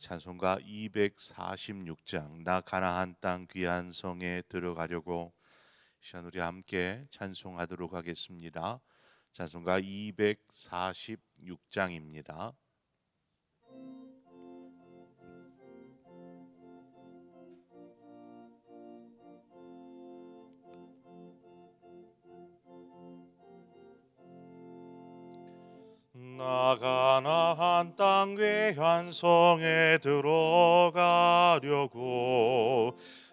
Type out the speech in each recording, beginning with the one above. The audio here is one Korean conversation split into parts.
찬송가 246장 나 가나안 땅 귀한 성에 들어가려고 시간 우리 함께 찬송하도록 하겠습니다. 찬송가 246장입니다. 나가나한 땅 외한 성에 들어가려고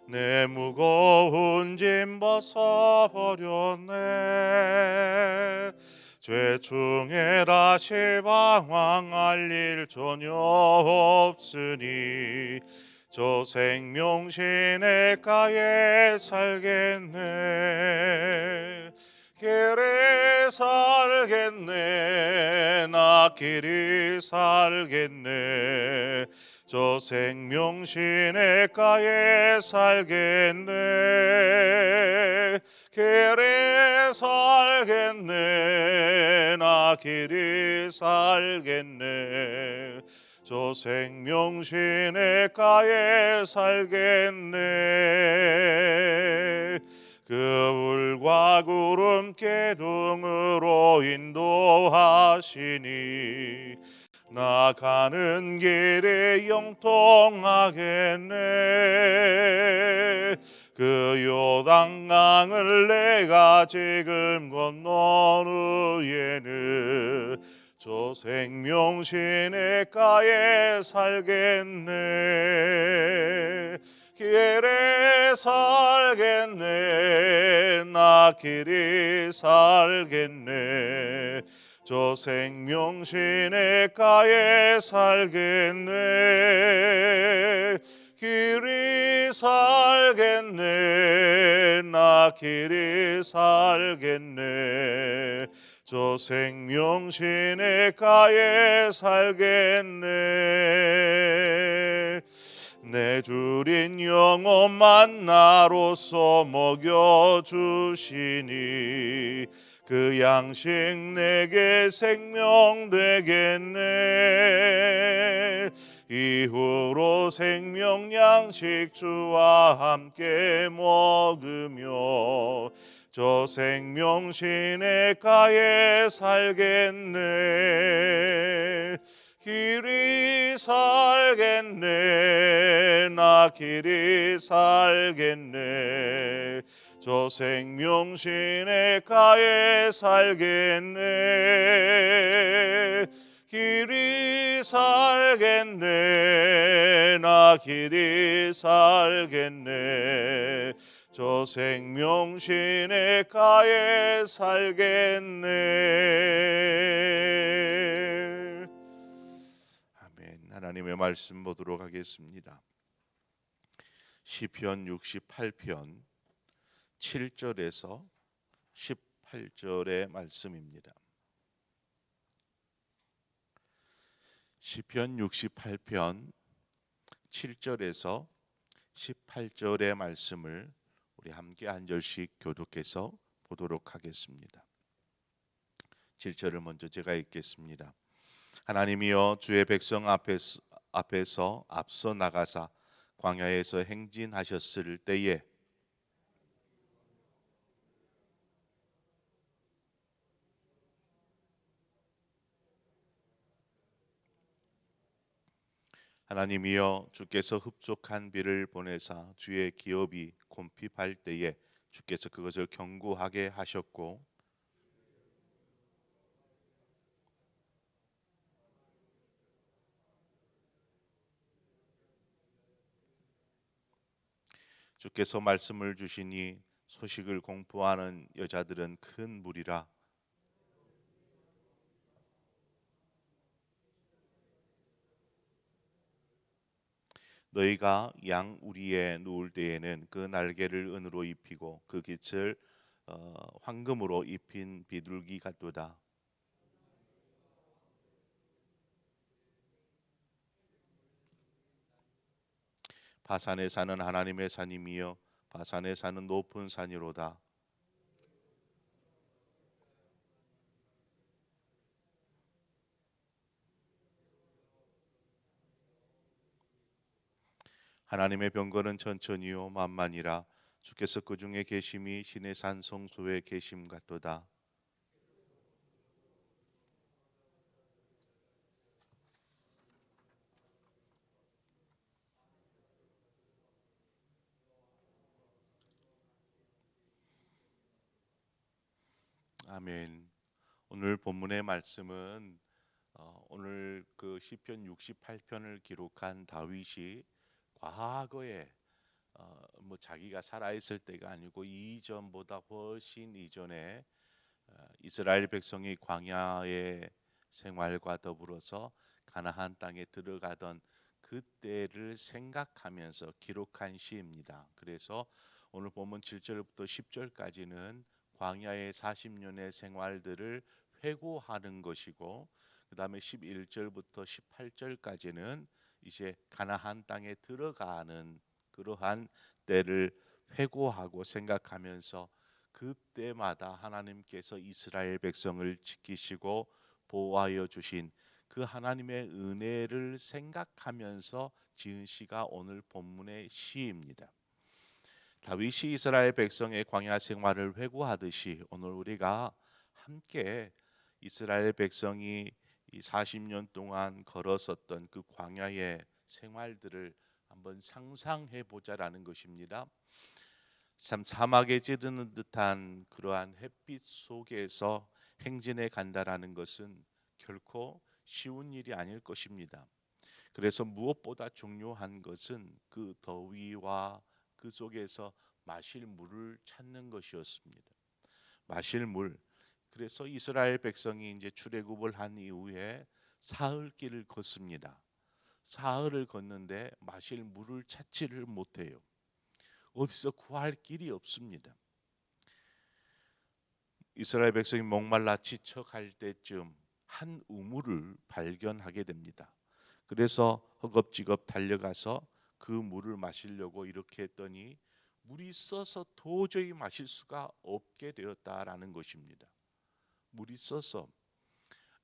내 무거운 짐 벗어 버렸네. 죄 중에 다시 방황할 일 전혀 없으니 저 생명신의 가에 살겠네 길이 살겠네 나 길이 살겠네. 저 생명신의 가에 살겠네. 길이 살겠네 나 길이 살겠네. 저 생명신의 가에 살겠네 그 울과 구름 기둥으로 인도하시니 나 가는 길이 영통하겠네. 그 요단강을 내가 지금 건넌 후에는 저 생명신의 가에 살겠네 길에 살겠네. 나 길이 살겠네. 저 생명신의 가에 살겠네. 길이 살겠네. 나 길이 살겠네. 저 생명신의 가에 살겠네 내 주린 영혼 만 나로서 먹여 주시니 그 양식 내게 생명 되겠네. 이후로 생명 양식 주와 함께 먹으며 저 생명 신의 가에 살겠네 길이 살겠네 나 길이 살겠네. 저 생명신의 가에 살겠네. 길이 살겠네 나 길이 살겠네. 저 생명신의 가에 살겠네. 하나님의 말씀 보도록 하겠습니다. 시편 68편 7절에서 18절의 말씀입니다. 시편 68편 7절에서 18절의 말씀을 우리 함께 한 절씩 교독해서 보도록 하겠습니다. 7절을 먼저 제가 읽겠습니다. 하나님이여 주의 백성 앞에서, 앞에서 앞서 나가사 광야에서 행진하셨을 때에 하나님이여 주께서 흡족한 비를 보내사 주의 기업이 곰핍할 때에 주께서 그것을 견고하게 하셨고 주께서 말씀을 주시니 소식을 공포하는 여자들은 큰 무리라 너희가 양 우리에 누울 때에는 그 날개를 은으로 입히고 그 깃을 어, 황금으로 입힌 비둘기 같도다. 바산에 사는 하나님의 산임이여 바산에 사는 높은 산이로다. 하나님의 병거는 천천히요 만만이라 주께서 그 중에 계심이 신의 산 성소에 계심 같도다. 아멘. 오늘 본문의 말씀은 어, 오늘 그 시편 68편을 기록한 다윗이 과거에 어, 뭐 자기가 살아 있을 때가 아니고 이전보다 훨씬 이전에 어, 이스라엘 백성이 광야의 생활과 더불어서 가나안 땅에 들어가던 그때를 생각하면서 기록한 시입니다. 그래서 오늘 보면 7절부터 10절까지는 광야의 40년의 생활들을 회고하는 것이고 그다음에 11절부터 18절까지는 이제 가나안 땅에 들어가는 그러한 때를 회고하고 생각하면서 그때마다 하나님께서 이스라엘 백성을 지키시고 보호하여 주신 그 하나님의 은혜를 생각하면서 지은 시가 오늘 본문의 시입니다. 다윗이 이스라엘 백성의 광야 생활을 회고하듯이 오늘 우리가 함께 이스라엘 백성이 이 40년 동안 걸었었던 그 광야의 생활들을 한번 상상해 보자라는 것입니다. 참 사막에 찌르는 듯한 그러한 햇빛 속에서 행진해 간다라는 것은 결코 쉬운 일이 아닐 것입니다. 그래서 무엇보다 중요한 것은 그 더위와 그 속에서 마실 물을 찾는 것이었습니다. 마실 물. 그래서 이스라엘 백성이 이제 출애굽을 한 이후에 사흘 길을 걷습니다. 사흘을 걷는데 마실 물을 찾지를 못해요. 어디서 구할 길이 없습니다. 이스라엘 백성이 목말라 지쳐 갈 때쯤 한 우물을 발견하게 됩니다. 그래서 허겁지겁 달려가서 그 물을 마시려고 이렇게 했더니 물이 써서 도저히 마실 수가 없게 되었다라는 것입니다. 물이 써서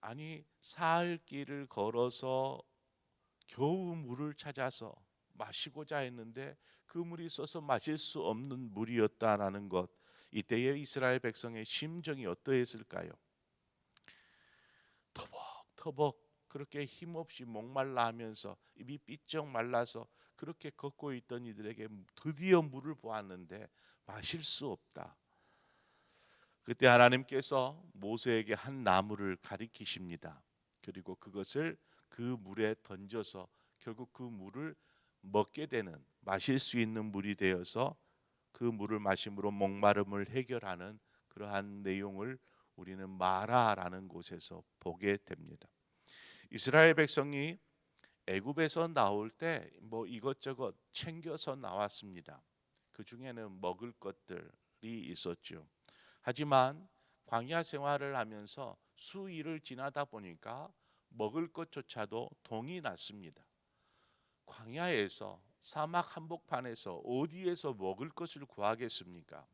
아니 사흘 길을 걸어서 겨우 물을 찾아서 마시고자 했는데 그 물이 써서 마실 수 없는 물이었다라는 것 이때의 이스라엘 백성의 심정이 어떠했을까요? 터벅터벅 그렇게 힘없이 목말라 하면서 입이 삐쩍 말라서 그렇게 걷고 있던 이들에게 드디어 물을 보았는데 마실 수 없다. 그때 하나님께서 모세에게 한 나무를 가리키십니다. 그리고 그것을 그 물에 던져서 결국 그 물을 먹게 되는 마실 수 있는 물이 되어서 그 물을 마심으로 목마름을 해결하는 그러한 내용을 우리는 마라라는 곳에서 보게 됩니다. 이스라엘 백성이 애굽에서 나올 때 뭐 이것저것 챙겨서 나왔습니다. 그 중에는 먹을 것들이 있었죠. 하지만 광야 생활을 하면서 수일을 지나다 보니까 먹을 것조차도 동이 났습니다. 광야에서 사막 한복판에서 어디에서 먹을 것을 구하겠습니까?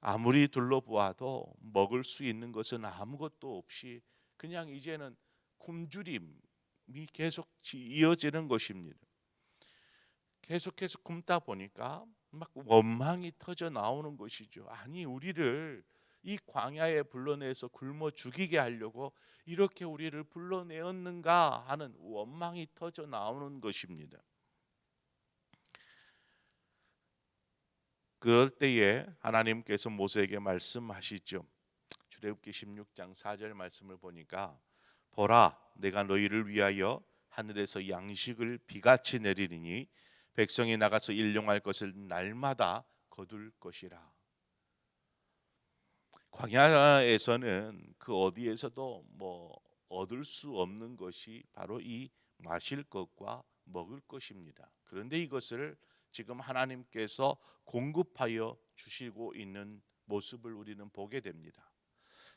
아무리 둘러보아도 먹을 수 있는 것은 아무것도 없이 그냥 이제는 굶주림 이 계속 이어지는 것입니다. 계속해서 굶다 보니까 막 원망이 터져 나오는 것이죠. 아니 우리를 이 광야에 불러내서 굶어 죽이게 하려고 이렇게 우리를 불러내었는가 하는 원망이 터져 나오는 것입니다. 그럴 때에 하나님께서 모세에게 말씀하시죠. 출애굽기 16장 4절 말씀을 보니까 보라 내가 너희를 위하여 하늘에서 양식을 비같이 내리리니 백성이 나가서 일용할 것을 날마다 거둘 것이라. 광야에서는 그 어디에서도 뭐 얻을 수 없는 것이 바로 이 마실 것과 먹을 것입니다. 그런데 이것을 지금 하나님께서 공급하여 주시고 있는 모습을 우리는 보게 됩니다.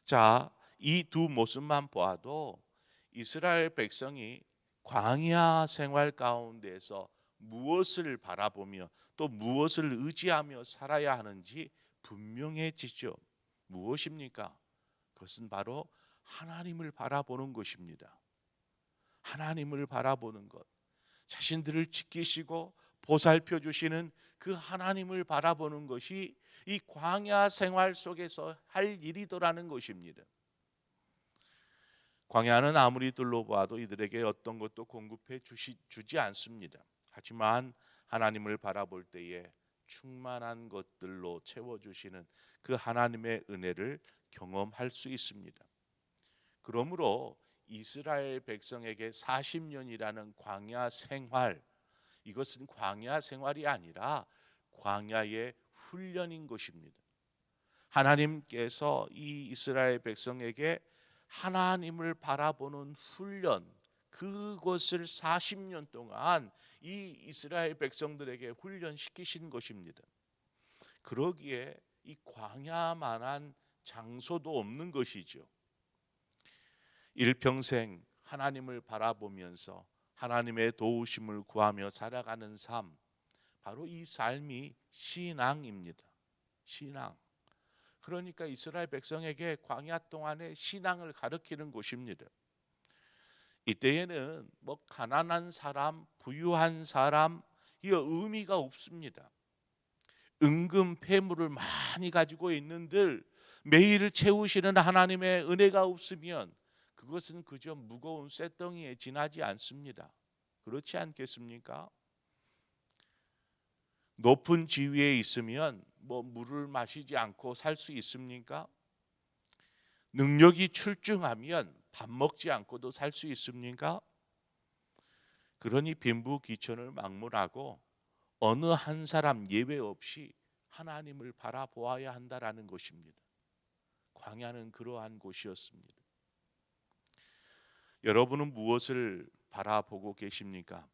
자, 이 두 모습만 보아도 이스라엘 백성이 광야 생활 가운데서 무엇을 바라보며 또 무엇을 의지하며 살아야 하는지 분명해지죠. 무엇입니까? 그것은 바로 하나님을 바라보는 것입니다. 하나님을 바라보는 것. 자신들을 지키시고 보살펴 주시는 그 하나님을 바라보는 것이 이 광야 생활 속에서 할 일이더라는 것입니다. 광야는 아무리 둘러봐도 이들에게 어떤 것도 공급해 주시, 주지 않습니다. 하지만 하나님을 바라볼 때에 충만한 것들로 채워주시는 그 하나님의 은혜를 경험할 수 있습니다. 그러므로 이스라엘 백성에게 40년이라는 광야 생활 이것은 광야 생활이 아니라 광야의 훈련인 것입니다. 하나님께서 이 이스라엘 백성에게 하나님을 바라보는 훈련 그것을 40년 동안 이 이스라엘 백성들에게 훈련시키신 것입니다. 그러기에 이 광야만한 장소도 없는 것이죠. 일평생 하나님을 바라보면서 하나님의 도우심을 구하며 살아가는 삶, 바로 이 삶이 신앙입니다. 신앙. 그러니까 이스라엘 백성에게 광야 동안에 신앙을 가르치는 곳입니다. 이때에는 뭐 가난한 사람, 부유한 사람 이 의미가 없습니다. 은금 폐물을 많이 가지고 있는들 매일 채우시는 하나님의 은혜가 없으면 그것은 그저 무거운 쇳덩이에 지나지 않습니다. 그렇지 않겠습니까? 높은 지위에 있으면 뭐 물을 마시지 않고 살 수 있습니까? 능력이 출중하면 밥 먹지 않고도 살 수 있습니까? 그러니 빈부귀천을 막론하고 어느 한 사람 예외 없이 하나님을 바라보아야 한다라는 것입니다. 광야는 그러한 곳이었습니다. 여러분은 무엇을 바라보고 계십니까?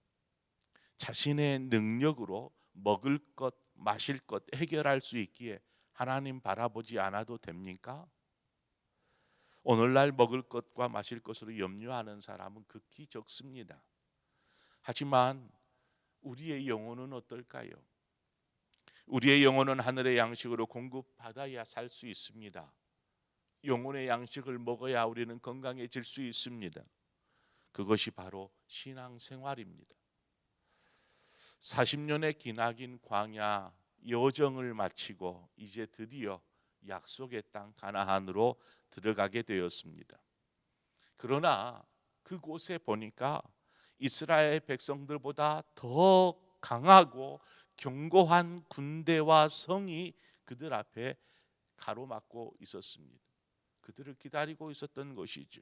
자신의 능력으로 먹을 것, 마실 것 해결할 수 있기에 하나님 바라보지 않아도 됩니까? 오늘날 먹을 것과 마실 것으로 염려하는 사람은 극히 적습니다. 하지만 우리의 영혼은 어떨까요? 우리의 영혼은 하늘의 양식으로 공급받아야 살 수 있습니다. 영혼의 양식을 먹어야 우리는 건강해질 수 있습니다. 그것이 바로 신앙 생활입니다. 40년의 기나긴 광야 여정을 마치고 이제 드디어 약속의 땅 가나안으로 들어가게 되었습니다. 그러나 그곳에 보니까 이스라엘 백성들보다 더 강하고 견고한 군대와 성이 그들 앞에 가로막고 있었습니다. 그들을 기다리고 있었던 것이죠.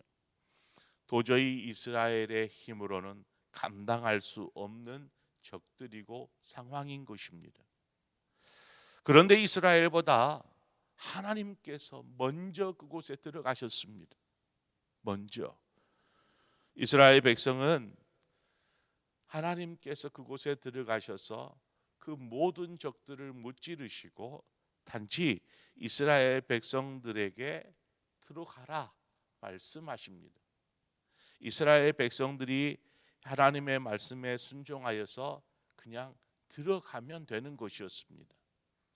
도저히 이스라엘의 힘으로는 감당할 수 없는 적들이고 상황인 것입니다. 그런데 이스라엘보다 하나님께서 먼저 그곳에 들어가셨습니다. 먼저 이스라엘 백성은 하나님께서 그곳에 들어가셔서 그 모든 적들을 무찌르시고 단지 이스라엘 백성들에게 들어가라 말씀하십니다. 이스라엘 백성들이 하나님의 말씀에 순종하여서 그냥 들어가면 되는 것이었습니다.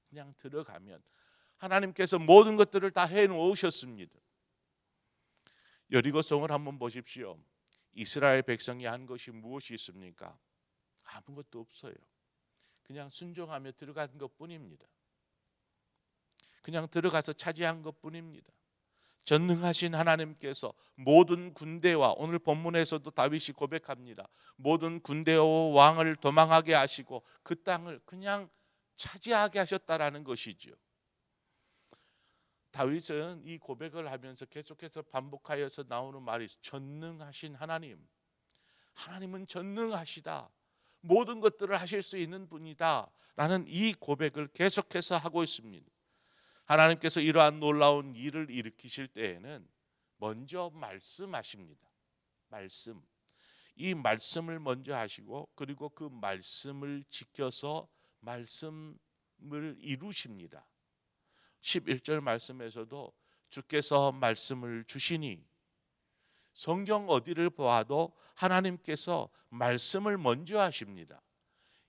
그냥 들어가면 하나님께서 모든 것들을 다 해 놓으셨습니다. 여리고성을 한번 보십시오. 이스라엘 백성이 한 것이 무엇이 있습니까? 아무것도 없어요. 그냥 순종하며 들어간 것뿐입니다. 그냥 들어가서 차지한 것뿐입니다. 전능하신 하나님께서 모든 군대와 오늘 본문에서도 다윗이 고백합니다. 모든 군대와 왕을 도망하게 하시고 그 땅을 그냥 차지하게 하셨다라는 것이죠. 다윗은 이 고백을 하면서 계속해서 반복하여서 나오는 말이 전능하신 하나님. 하나님은 전능하시다. 모든 것들을 하실 수 있는 분이다. 라는 이 고백을 계속해서 하고 있습니다. 하나님께서 이러한 놀라운 일을 일으키실 때에는 먼저 말씀하십니다. 말씀. 이 말씀을 먼저 하시고 그리고 그 말씀을 지켜서 말씀을 이루십니다. 11절 말씀에서도 주께서 말씀을 주시니 성경 어디를 보아도 하나님께서 말씀을 먼저 하십니다.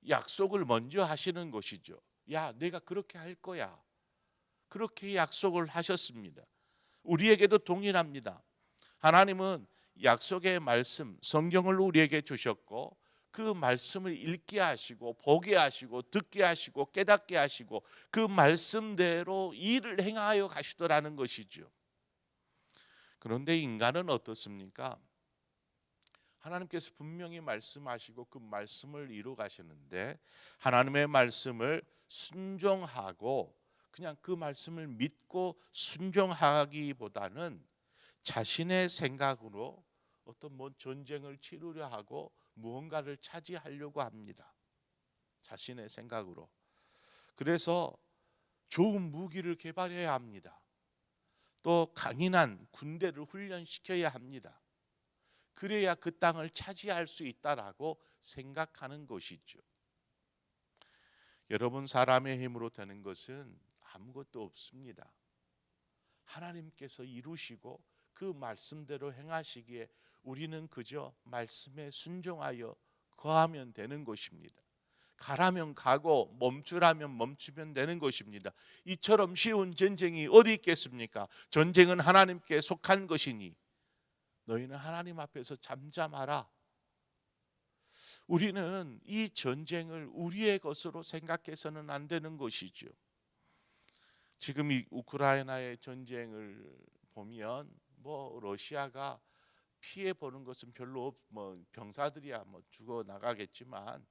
약속을 먼저 하시는 것이죠. 야, 내가 그렇게 할 거야. 그렇게 약속을 하셨습니다. 우리에게도 동일합니다. 하나님은 약속의 말씀, 성경을 우리에게 주셨고 그 말씀을 읽게 하시고 보게 하시고 듣게 하시고 깨닫게 하시고 그 말씀대로 일을 행하여 가시더라는 것이죠. 그런데 인간은 어떻습니까? 하나님께서 분명히 말씀하시고 그 말씀을 이루 가시는데 하나님의 말씀을 순종하고 그냥 그 말씀을 믿고 순종하기보다는 자신의 생각으로 어떤 뭐 전쟁을 치르려 하고 무언가를 차지하려고 합니다. 자신의 생각으로. 그래서 좋은 무기를 개발해야 합니다. 또 강인한 군대를 훈련시켜야 합니다. 그래야 그 땅을 차지할 수 있다라고 생각하는 것이죠. 여러분 사람의 힘으로 되는 것은 아무것도 없습니다. 하나님께서 이루시고 그 말씀대로 행하시기에 우리는 그저 말씀에 순종하여 거하면 되는 것입니다. 가라면 가고 멈추라면 멈추면 되는 것입니다. 이처럼 쉬운 전쟁이 어디 있겠습니까? 전쟁은 하나님께 속한 것이니 너희는 하나님 앞에서 잠잠하라. 우리는 이 전쟁을 우리의 것으로 생각해서는 안 되는 것이죠. 지금 이 우크라이나의 전쟁을 보면 뭐 러시아가 피해 보는 것은 별로 없, 뭐 병사들이야 뭐 죽어 나가겠지만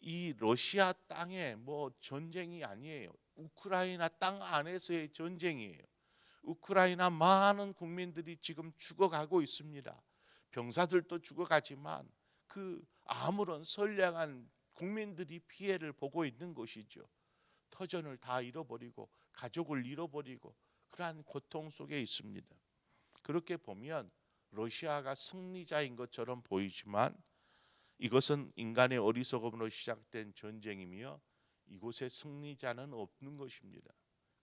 이 러시아 땅에 뭐 전쟁이 아니에요. 우크라이나 땅 안에서의 전쟁이에요. 우크라이나 많은 국민들이 지금 죽어가고 있습니다. 병사들도 죽어가지만 그 아무런 선량한 국민들이 피해를 보고 있는 것이죠. 터전을 다 잃어버리고 가족을 잃어버리고 그러한 고통 속에 있습니다. 그렇게 보면 러시아가 승리자인 것처럼 보이지만 이것은 인간의 어리석음으로 시작된 전쟁이며 이곳에 승리자는 없는 것입니다.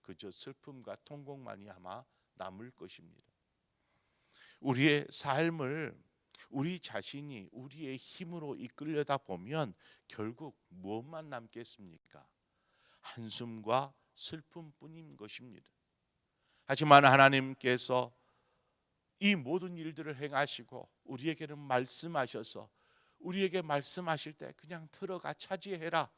그저 슬픔과 통곡만이 아마 남을 것입니다. 우리의 삶을 우리 자신이 우리의 힘으로 이끌려다 보면 결국 무엇만 남겠습니까? 한숨과 슬픔뿐인 것입니다. 하지만 하나님께서 이 모든 일들을 행하시고 우리에게는 말씀하셔서 우리에게 말씀하실 때 그냥 들어가 차지해라.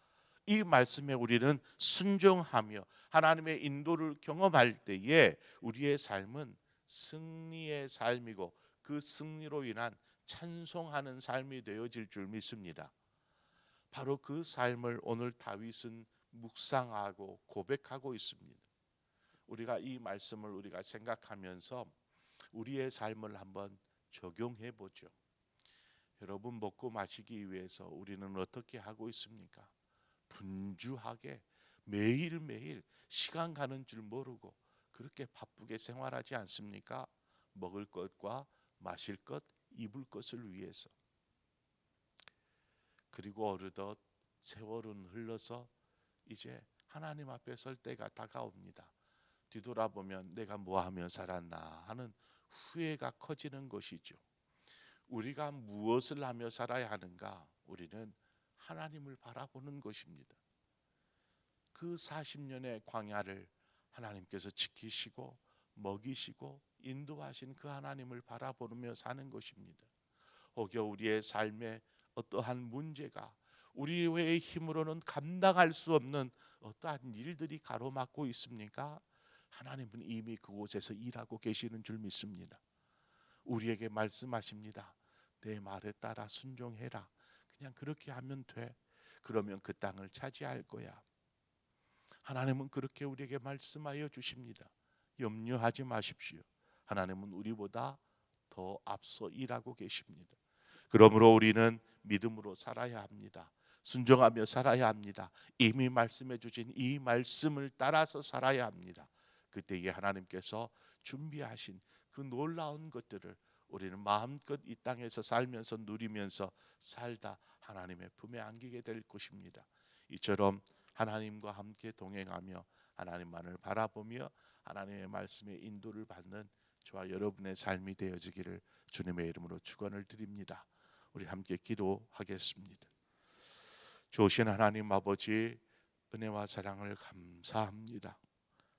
이 말씀에 우리는 순종하며 하나님의 인도를 경험할 때에 우리의 삶은 승리의 삶이고 그 승리로 인한 찬송하는 삶이 되어질 줄 믿습니다. 바로 그 삶을 오늘 다윗은 묵상하고 고백하고 있습니다. 우리가 이 말씀을 우리가 생각하면서 우리의 삶을 한번 적용해 보죠. 여러분 먹고 마시기 위해서 우리는 어떻게 하고 있습니까? 분주하게 매일매일 시간 가는 줄 모르고 그렇게 바쁘게 생활하지 않습니까? 먹을 것과 마실 것, 입을 것을 위해서. 그리고 어느덧 세월은 흘러서 이제 하나님 앞에 설 때가 다가옵니다. 뒤돌아보면 내가 뭐 하며 살았나 하는 후회가 커지는 것이죠. 우리가 무엇을 하며 살아야 하는가? 우리는 하나님을 바라보는 것입니다. 그 40년의 광야를 하나님께서 지키시고 먹이시고 인도하신 그 하나님을 바라보며 사는 것입니다. 혹여 우리의 삶에 어떠한 문제가 우리의 힘으로는 감당할 수 없는 어떠한 일들이 가로막고 있습니까? 하나님은 이미 그곳에서 일하고 계시는 줄 믿습니다. 우리에게 말씀하십니다. 내 말에 따라 순종해라. 그냥 그렇게 하면 돼. 그러면 그 땅을 차지할 거야. 하나님은 그렇게 우리에게 말씀하여 주십니다. 염려하지 마십시오. 하나님은 우리보다 더 앞서 일하고 계십니다. 그러므로 우리는 믿음으로 살아야 합니다. 순종하며 살아야 합니다. 이미 말씀해 주신 이 말씀을 따라서 살아야 합니다. 그때에 하나님께서 준비하신 그 놀라운 것들을 우리는 마음껏 이 땅에서 살면서 누리면서 살다 하나님의 품에 안기게 될 것입니다. 이처럼 하나님과 함께 동행하며 하나님만을 바라보며 하나님의 말씀의 인도를 받는 저와 여러분의 삶이 되어지기를 주님의 이름으로 축원을 드립니다. 우리 함께 기도하겠습니다. 좋으신 하나님 아버지 은혜와 사랑을 감사합니다.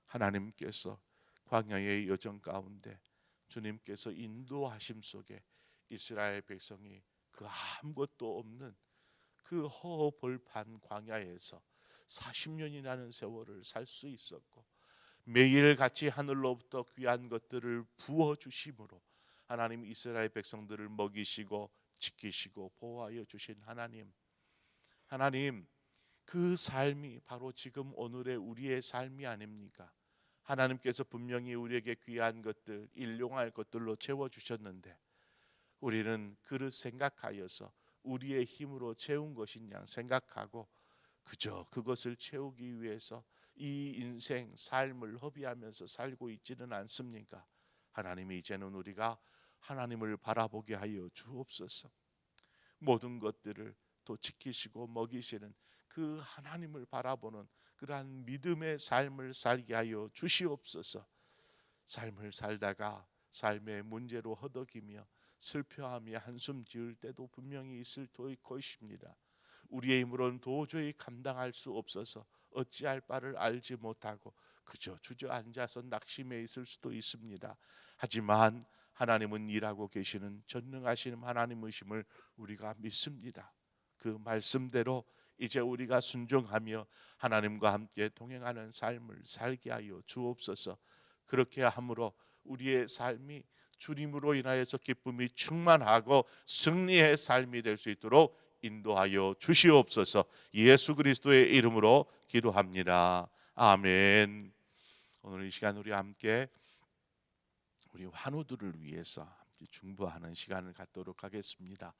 하나님께서 광야의 여정 가운데 주님께서 인도하심 속에 이스라엘 백성이 그 아무것도 없는 그 허벌판 광야에서 40년이라는 세월을 살 수 있었고 매일 같이 하늘로부터 귀한 것들을 부어 주심으로 하나님 이스라엘 백성들을 먹이시고 지키시고 보호하여 주신 하나님 하나님 그 삶이 바로 지금 오늘의 우리의 삶이 아닙니까? 하나님께서 분명히 우리에게 귀한 것들, 일용할 것들로 채워 주셨는데 우리는 그릇 생각하여서 우리의 힘으로 채운 양 생각하고 그저 그것을 채우기 위해서 이 인생 삶을 허비하면서 살고 있지는 않습니까? 하나님이 이제는 우리가 하나님을 바라보게 하여 주옵소서. 모든 것들을 또 지키시고 먹이시는 그 하나님을 바라보는 그러한 믿음의 삶을 살게 하여 주시옵소서. 삶을 살다가 삶의 문제로 허덕이며 슬퍼하며 한숨 지을 때도 분명히 있을 것입니다. 우리의 힘으로는 도저히 감당할 수 없어서 어찌할 바를 알지 못하고 그저 주저앉아서 낙심해 있을 수도 있습니다. 하지만 하나님은 일하고 계시는 전능하시는 하나님이심을 우리가 믿습니다. 그 말씀대로 이제 우리가 순종하며 하나님과 함께 동행하는 삶을 살게 하여 주옵소서. 그렇게 함으로 우리의 삶이 주님으로 인하여서 기쁨이 충만하고 승리의 삶이 될 수 있도록 인도하여 주시옵소서. 예수 그리스도의 이름으로 기도합니다. 아멘. 오늘 이 시간 우리 함께 우리 환우들을 위해서 함께 중보하는 시간을 갖도록 하겠습니다.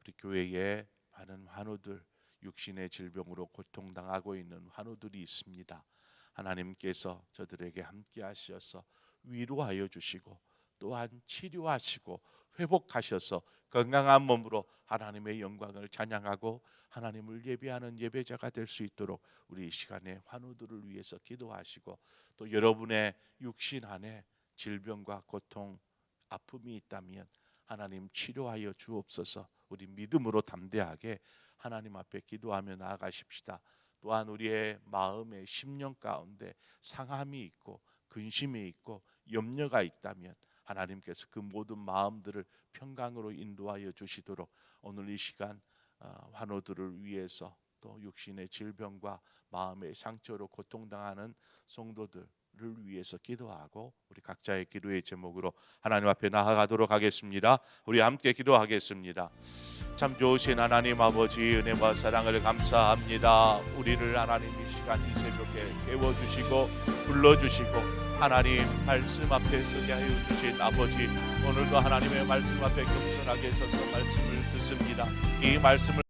우리 교회에 많은 환우들 육신의 질병으로 고통당하고 있는 환우들이 있습니다. 하나님께서 저들에게 함께 하셔서 위로하여 주시고 또한 치료하시고 회복하셔서 건강한 몸으로 하나님의 영광을 찬양하고 하나님을 예배하는 예배자가 될 수 있도록 우리 이 시간에 환우들을 위해서 기도하시고 또 여러분의 육신 안에 질병과 고통, 아픔이 있다면 하나님 치료하여 주옵소서. 우리 믿음으로 담대하게 하나님 앞에 기도하며 나아가십시다. 또한 우리의 마음의 심령 가운데 상함이 있고 근심이 있고 염려가 있다면 하나님께서 그 모든 마음들을 평강으로 인도하여 주시도록 오늘 이 시간 어, 환우들을 위해서 또 육신의 질병과 마음의 상처로 고통당하는 성도들 을 위해서 기도하고 우리 각자의 기도의 제목으로 하나님 앞에 나아가도록 하겠습니다. 우리 함께 기도하겠습니다. 참 좋으신 하나님 아버지 은혜와 사랑을 감사합니다. 우리를 하나님 이 시간 이 새벽에 깨워 주시고 불러 주시고 하나님 말씀 앞에 서게 하여 주신 아버지 오늘도 하나님의 말씀 앞에 겸손하게 서서 말씀을 듣습니다. 이 말씀을